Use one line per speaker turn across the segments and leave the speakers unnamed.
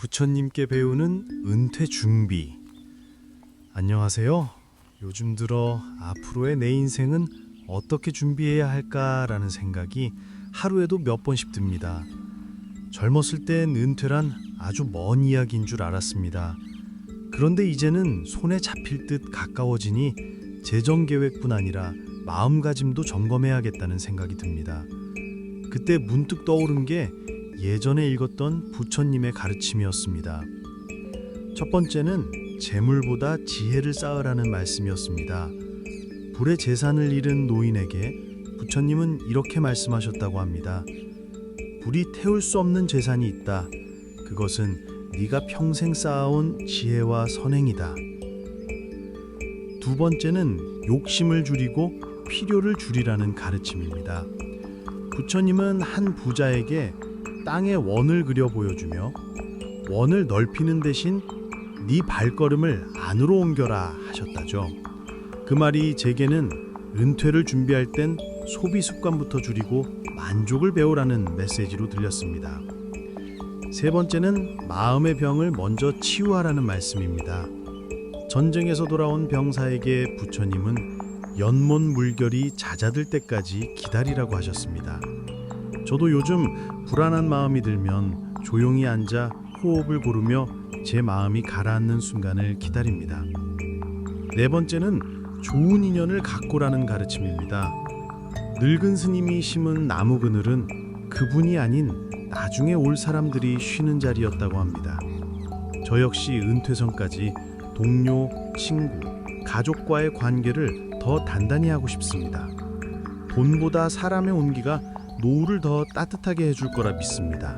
부처님께 배우는 은퇴 준비. 안녕하세요. 요즘 들어 앞으로의 내 인생은 어떻게 준비해야 할까라는 생각이 하루에도 몇 번씩 듭니다. 젊었을 땐 은퇴란 아주 먼 이야기인 줄 알았습니다. 그런데 이제는 손에 잡힐 듯 가까워지니 재정 계획뿐 아니라 마음가짐도 점검해야겠다는 생각이 듭니다. 그때 문득 떠오른 게 예전에 읽었던 부처님의 가르침이었습니다. 첫 번째는 재물보다 지혜를 쌓으라는 말씀이었습니다. 불의 재산을 잃은 노인에게 부처님은 이렇게 말씀하셨다고 합니다. 불이 태울 수 없는 재산이 있다. 그것은 네가 평생 쌓아온 지혜와 선행이다. 두 번째는 욕심을 줄이고 필요를 줄이라는 가르침입니다. 부처님은 한 부자에게 땅에 원을 그려 보여주며 원을 넓히는 대신 네 발걸음을 안으로 옮겨라 하셨다죠. 그 말이 제게는 은퇴를 준비할 땐 소비 습관부터 줄이고 만족을 배우라는 메시지로 들렸습니다. 세 번째는 마음의 병을 먼저 치유하라는 말씀입니다. 전쟁에서 돌아온 병사에게 부처님은 연못 물결이 잦아들 때까지 기다리라고 하셨습니다. 저도 요즘 불안한 마음이 들면 조용히 앉아 호흡을 고르며 제 마음이 가라앉는 순간을 기다립니다. 네 번째는 좋은 인연을 갖고라는 가르침입니다. 늙은 스님이 심은 나무 그늘은 그분이 아닌 나중에 올 사람들이 쉬는 자리였다고 합니다. 저 역시 은퇴 전까지 동료, 친구, 가족과의 관계를 더 단단히 하고 싶습니다. 돈보다 사람의 온기가 노후를 더 따뜻하게 해줄 거라 믿습니다.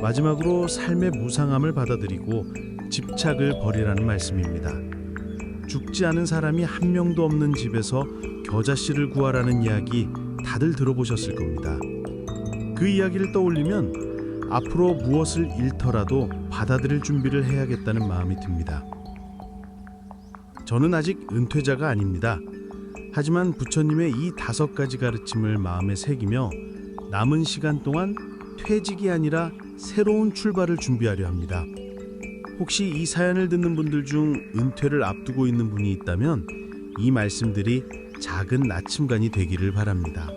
마지막으로 삶의 무상함을 받아들이고 집착을 버리라는 말씀입니다. 죽지 않은 사람이 한 명도 없는 집에서 겨자씨를 구하라는 이야기 다들 들어보셨을 겁니다. 그 이야기를 떠올리면 앞으로 무엇을 잃더라도 받아들일 준비를 해야겠다는 마음이 듭니다. 저는 아직 은퇴자가 아닙니다. 하지만 부처님의 이 다섯 가지 가르침을 마음에 새기며 남은 시간 동안 퇴직이 아니라 새로운 출발을 준비하려 합니다. 혹시 이 사연을 듣는 분들 중 은퇴를 앞두고 있는 분이 있다면 이 말씀들이 작은 나침반이 되기를 바랍니다.